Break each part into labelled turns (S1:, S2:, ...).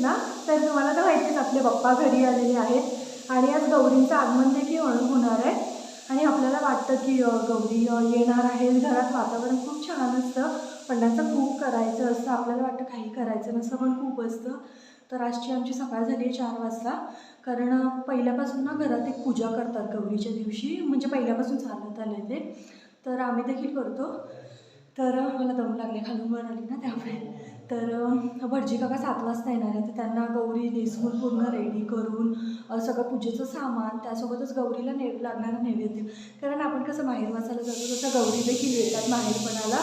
S1: ना? तर तुम्हाला तर माहितीच आपले बाप्पा घरी आलेले आहेत आणि आज गौरींचं आगमन देखील होण- होणार आहे. आणि आपल्याला वाटतं की गौरी येणार आहे घरात वातावरण खूप छान असतं. पण खूप करायचं असतं. आपल्याला वाटतं काही करायचं नसतं पण खूप असतं. तर आजची आमची सकाळ झाली आहे चार वाजता. कारण पहिल्यापासून ना घरात एक पूजा करतात गौरीच्या दिवशी. म्हणजे पहिल्यापासून चालत आलं ते. तर आम्ही देखील करतो. तर मला दम लागले. खालून वर आली ना त्यामुळे. तर भटजी काका सात वाजता येणार आहे तर त्यांना गौरी नेसून पूर्ण रेडी करून सगळं पूजेचं सामान त्यासोबतच गौरीला ने लागणारं नैवेद्य. कारण आपण कसं माहेर वाचायला जातो तसं गौरी देखील येतात माहेरपणाला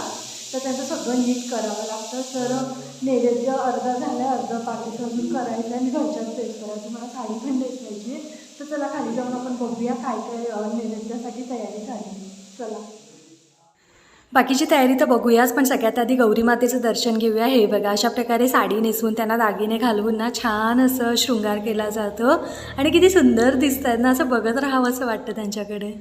S1: तर त्यांचं सगळं नीट करावं लागतं. तर नैवेद्य अर्धा झाला आहे अर्धा बाकीचं अजून करायचं आणि घरच्याच ड्रेस करायचं. मला साडी पण नेसायची पाहिजे तर चला खाली जाऊन आपण बघूया काय काय नैवेद्यासाठी तयारी झाली चला. बाकीची तयारी तर बघूयाच पण सगळ्यात आधी गौरी मातेचं दर्शन घेऊया. हे बघा अशा प्रकारे साडी नेसवून त्यांना दागिने घालवून ना छान असं शृंगार केला जातो. आणि किती सुंदर दिसत आहेत ना असं बघत राहावं असं वाटतं त्यांच्याकडे.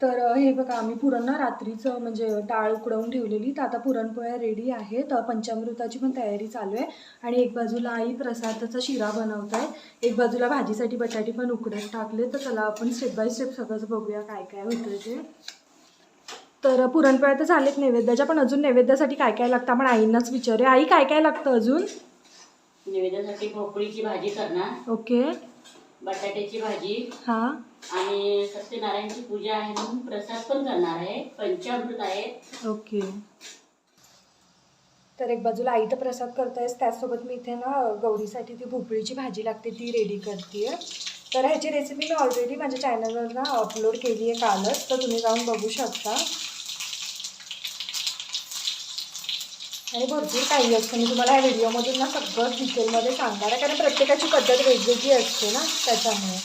S1: तर हे बघा आम्ही पुरण ना रात्रीचं म्हणजे डाळ उकडवून ठेवलेली. तर आता पुरणपोळ्या रेडी आहेत. पंचामृताची पण तयारी चालू आहे. आणि एक बाजूला आई प्रसादाचा शिरा बनवत आहे एक बाजूला भाजीसाठी बटाटी पण उकडत टाकले. तर चला आपण स्टेप बाय स्टेप सगळंच बघूया काय काय होतं ते. तर पुरणपोळ्या तर झालेत नैवेद्याच्या पण अजून नैवेद्यासाठी काय काय लागतं? आपण आईंनाच विचारूया आई काय काय लागतं अजून?
S2: निवेदनासाठी भोपळीची भाजी करणार.
S1: ओके.
S2: बटाट्याची भाजी.
S1: हां.
S2: आणि सत्यनारायणची पूजा आहे म्हणून प्रसाद पण करणार आहे. पंचामृत आहे
S1: ओके. तर एक बाजूला आई तर प्रसाद करतायस त्याचसोबत मी इथे ना गौरीसाठी ती भोपळीची भाजी लागते ती रेडी करते तर ह्याची रेसिपी मी ऑलरेडी माझ्या चॅनलवर ना अपलोड केली आहे कालच तर तुम्ही जाऊन बघू शकता. आणि भरपूर काही असतं मी तुम्हाला ह्या व्हिडिओमधून ना सगळं डिटेलमध्ये सांगणार आहे. कारण प्रत्येकाची पद्धत वेगवेगळी असते ना त्याच्यामुळे.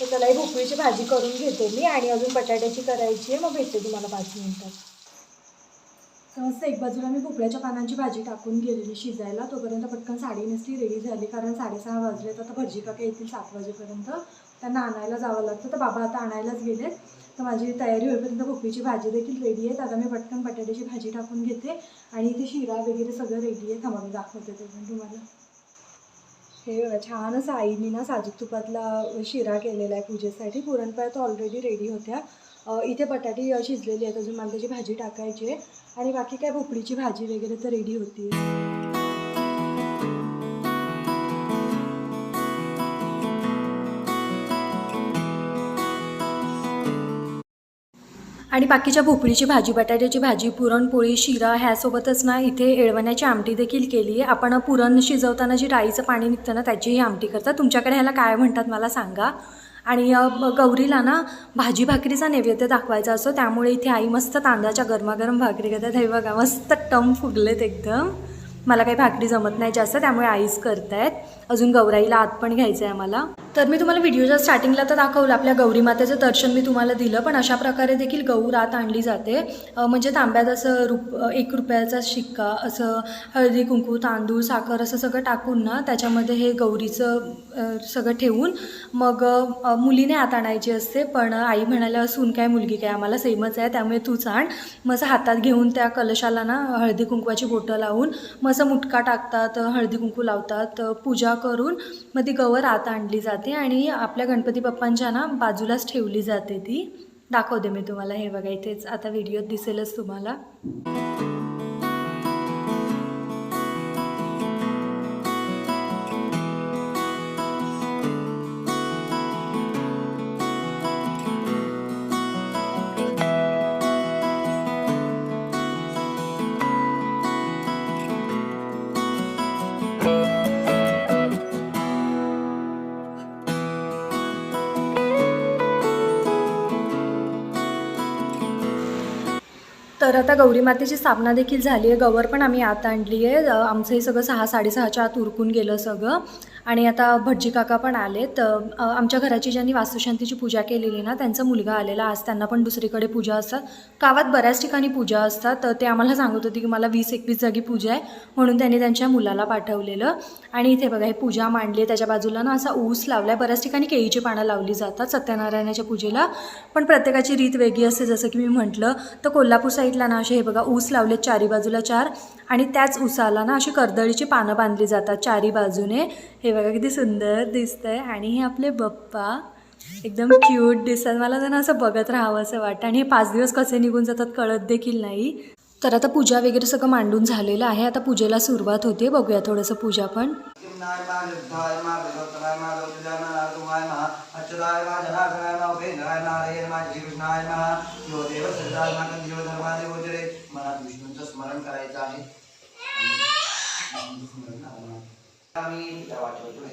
S1: तर त्याला ही भोपळीची भाजी करून घेते मी आणि अजून बटाट्याची करायची आहे. मग भेटते तुम्हाला पाच मिनिटात तर मस्त एक बाजूला मी भोपळ्याच्या पानांची भाजी टाकून गेलेली शिजायला. तोपर्यंत पटकन साडी नेसली रेडी झाली. कारण साडेसहा वाजले तर आता भटजी काका येतील सात वाजेपर्यंत. त्यांना आणायला जावं लागतं. तर बाबा आता आणायलाच गेले तर माझी तयारी होईपर्यंत भोपळीची भाजी देखील रेडी आहे आता मी पटकन बटाट्याची भाजी टाकून घेते आणि इथे शिरा वगैरे सगळं रेडी आहे. थांबा मी दाखवते ते पण तुम्हाला. हे बघा छान असं आईनी ना साजूक तुपातला शिरा केलेला आहे पूजेसाठी. पुरणपोळ्या तर ऑलरेडी रेडी होत्या. इथे बटाटे शिजलेली आहेत. अजून मला त्याची भाजी टाकायची आहे. आणि बाकी काय भोपळीची भाजी वगैरे तर रेडी होती आणि बाकीच्या भोपळीची भाजी बटाट्याची भाजी पुरणपोळी शिरा ह्यासोबतच ना इथे एळवण्याची आमटी देखील केली आहे आपण पुरण शिजवताना जी राईचं पाणी निघतं ना त्याचीही आमटी करतात. तुमच्याकडे ह्याला काय म्हणतात मला सांगा. आणि गौरीला ना भाजी भाकरीचा नैवेद्य दाखवायचा असतो. त्यामुळे इथे आई मस्त तांदळाच्या गरमागरम भाकरी करतात. हे बघा मस्त टम फुगलेत एकदम. मला काही भाकरी जमत नाही जास्त त्यामुळे आईच करतायत. अजून गौराईला आत पण घ्यायचं आहे आम्हाला. तर मी तुम्हाला व्हिडिओच्या स्टार्टिंगला तर दाखवलं आपल्या गौरी मातेचं दर्शन मी तुम्हाला दिलं पण अशा प्रकारे देखील गौर रात आणली जाते. म्हणजे तांब्यात असं रुप एक रुपयाचा शिक्का असं हळदी कुंकू तांदूळ साखर असं सगळं टाकून ना त्याच्यामध्ये हे गौरीचं सगळं ठेवून मग मुलीने आत आणायची असते. पण आई म्हणाल्या सून काय मुलगी काय आम्हाला सेमच आहे त्यामुळे तूच आण. मग असं हातात घेऊन त्या कलशाला ना हळदी कुंकवाची बोटं लावून मग असं मुटका टाकतात हळदी कुंकू लावतात. पूजा करून मग ती गवर आत आणली जाते आणि आपल्या गणपती बाप्पांच्या ना बाजूलाच ठेवली जाते ती. दाखवते मी तुम्हाला. हे बघा इथेच आता व्हिडिओत दिसेलच तुम्हाला. तर आता गौरी मातेची स्थापना देखील झाली आहे. गवर पण आम्ही आत आणली आहे. आमचंही आमचं हे सगळं सहा साडेसहाच्या आत उरकून गेलं सगळं. आणि आता भटजी काका पण आलेत. आमच्या घराची ज्यांनी वास्तुशांतीची पूजा केलेली ना त्यांचा मुलगा आलेला. आज त्यांना पण दुसरीकडे पूजा असतात. गावात बऱ्याच ठिकाणी पूजा असतात. तर ते आम्हाला सांगत होते की मला वीस एकवीस जागी पूजा आहे. म्हणून त्यांनी त्यांच्या मुलाला पाठवलेलं. आणि इथे बघा हे पूजा मांडली आहे. त्याच्या बाजूला ना असा ऊस लावला आहे बऱ्याच ठिकाणी केळीची पानं लावली जातात सत्यनारायणाच्या पूजेला. पण प्रत्येकाची रीत वेगळी असते. जसं की मी म्हटलं तर कोल्हापूर साईडला ना असे हे बघा ऊस लावलेत चारी बाजूला चार. आणि त्याच ऊसाला ना अशी कर्दळीची पानं बांधली जातात चारी बाजूने. हे बघा किती सुंदर दिसतंय. आणि हे आपले बप्पा. एकदम क्यूट दिसतात. मला त्यांना असं बघत राहावं असं वाटतं. आणि हे पाच दिवस कसे निघून जातात कळत देखील नाही. तर आता पूजा वगैरे सगळं मांडून झालेलं आहे. आता पूजेला सुरुवात होते. बघूया थोडंसं पूजा पण.
S3: स्मरण करायचं आहे आम्ही त्या वाटेवर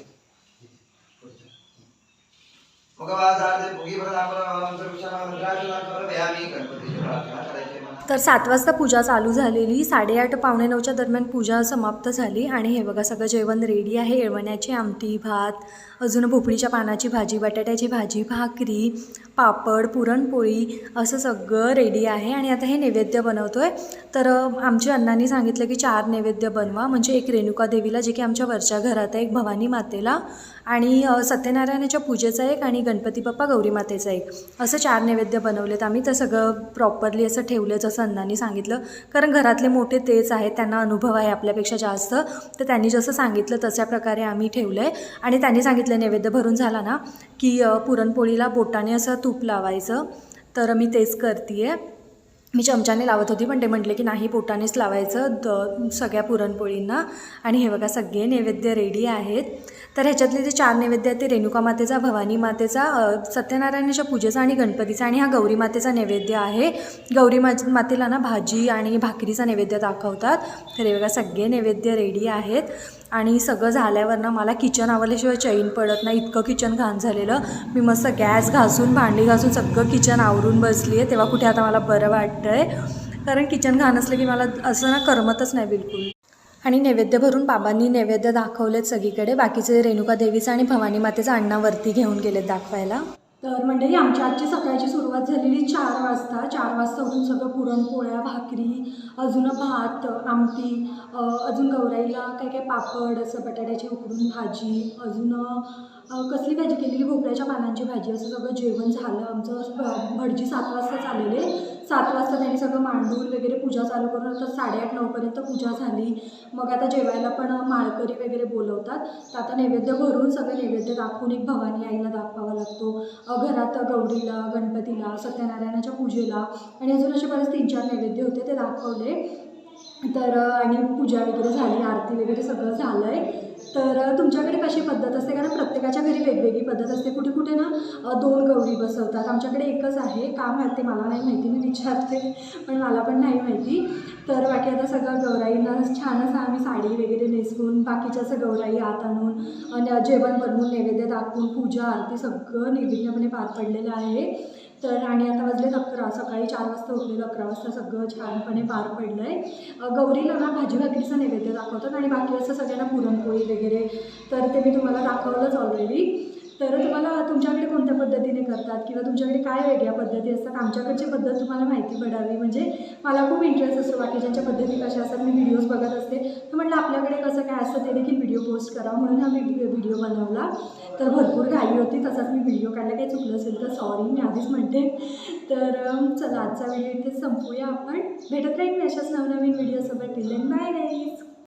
S3: मुखवासार्थे भोगी भरणापर सर्वशाना रुद्राक्षराक्षर भयामी गणपतीची प्रार्थना करायची
S1: तर सात वाजता पूजा चालू झालेली साडेआठ पावणे नऊच्या दरम्यान पूजा समाप्त झाली. आणि हे बघा सगळं जेवण रेडी आहे. येळवण्याची आमटी भात अजून भोपळीच्या पानाची भाजी बटाट्याची भाजी भाकरी पापड पुरणपोळी असं सगळं रेडी आहे. आणि आता हे नैवेद्य बनवतो आहे तर आमच्या अण्णांनी सांगितलं की चार नैवेद्य बनवा. म्हणजे एक रेणुका देवीला जे की आमच्या वरच्या घरात आहे एक भवानी मातेला. आणि सत्यनारायणाच्या पूजेचा एक आणि गणपती बाप्पा गौरी मातेचा एक. असं चार नैवेद्य बनवलेत आम्ही. तर सगळं प्रॉपरली असं ठेवलं जसं अण्णांनी सांगितलं. कारण घरातले मोठे तेच आहेत त्यांना अनुभव आहे आपल्यापेक्षा जास्त. तर त्यांनी जसं सांगितलं तशा प्रकारे आम्ही ठेवलं आहे आणि त्यांनी सांगितलं नैवेद्य भरून झाला ना की पुरणपोळीला बोटाने असं तूप लावायचं. तर मी तेच करते आहे मी चमच्याने लावत होती पण ते म्हटले की नाही पोटानेच लावायचं द सगळ्या पुरणपोळींना. आणि हे बघा सगळे नैवेद्य रेडी आहेत. तर ह्याच्यातले जे चार नैवेद्य आहेत ते रेणुका मातेचा भवानी मातेचा सत्यनारायणाच्या पूजेचा आणि गणपतीचा. आणि हा गौरी मातेचा नैवेद्य आहे. गौरी मा मातेला ना भाजी आणि भाकरीचा नैवेद्य दाखवतात. तर हे बघा सगळे नैवेद्य रेडी आहेत. आणि सगळं झाल्यावर ना मला किचन आवरल्याशिवाय चैन पडत नाही. इतकं किचन घाण झालेलं. मी मस्त गॅस घासून भांडी घासून सगळं किचन आवरून बसली आहे तेव्हा कुठे आता मला बरं वाटतं आहे कारण किचन घाण असलं की मला असं ना करमतच नाही बिलकुल. आणि नैवेद्य भरून बाबांनी नैवेद्य दाखवलेत सगळीकडे. बाकीचे रेणुका देवीचं आणि भवानी मातेचं अण्णावरती घेऊन गेलेत दाखवायला. तर मंडळी आमच्या आजची सकाळची सुरुवात झालेली चार वाजता. चार वाजता उठून सगळं पुरणपोळ्या भाकरी अजून भात आमटी अजून गौराईला काय काय पापड असं बटाट्याची उकडून भाजी अजून कसली भाजी केलेली भोपळ्याच्या पानांची भाजी असं सगळं जेवण झालं. आमचं भटजी सात वाजता आलेले सात वाजता त्यांनी सगळं मांडून वगैरे पूजा चालू करून आता साडेआठ नऊपर्यंत पूजा झाली. मग आता जेवायला पण माळकरी वगैरे बोलवतात. तर आता नैवेद्य भरून सगळं नैवेद्य दाखवून एक भवानी आईला दाखवावा लागतो. घरात गौरीला गणपतीला सत्यनारायणाच्या पूजेला आणि अजून असे बरेच तीन चार नैवेद्य होते ते दाखवले. तर आणि पूजा वगैरे झाली आरती वगैरे सगळं झालं आहे तर तुमच्याकडे कशी पद्धत असते? कारण प्रत्येकाच्या घरी वेगवेगळी पद्धत असते. कुठे कुठे ना दोन गौरी बसवतात. आमच्याकडे एकच आहे. का माहिती? ते मला नाही माहिती. मी विचारते. पण मला पण नाही माहिती. तर बाकी आता सगळं गौराईंना छान असं आम्ही साडी वगैरे नेसवून बाकीच्या असं गौराई आत आणून जेवण बनवून नैवेद्य दाखवून पूजा आरती सगळं निर्विघ्नपणे पार पडलेलं आहे. तर आणि आता वाजलेत अकरा सकाळी चार वाजता उठलेलं अकरा वाजता सगळं छानपणे पार पडलं आहे गौरीला ना भाजी भाकरीचं नैवेद्य दाखवतात आणि बाकी असं सगळ्यांना पुरणपोळी वगैरे तर ते मी तुम्हाला दाखवलंच ऑलरेडी तर तुम्हाला तुमच्याकडे कोणत्या पद्धतीने करतात? किंवा तुमच्याकडे काय वेगळ्या पद्धती असतात? आमच्याकडची पद्धत तुम्हाला माहिती पडावी. म्हणजे मला खूप इंटरेस्ट असतो बाकीच्यांच्या पद्धती कशा असतात. मी व्हिडिओज बघत असते. तर म्हटलं आपल्याकडे कसं काय असतं ते देखील व्हिडिओ पोस्ट करा. म्हणून हा मी व्हिडिओ बनवला. तर भरपूर घाई होती. तसाच मी व्हिडिओ काढला. काही चुकलं असेल तर सॉरी मी आधीच म्हणते. तर चला आजचा व्हिडिओ इथे संपूया आपण. भेटत राहील मी अशाच नवनवीन व्हिडिओसोबत टिल बाय गाईज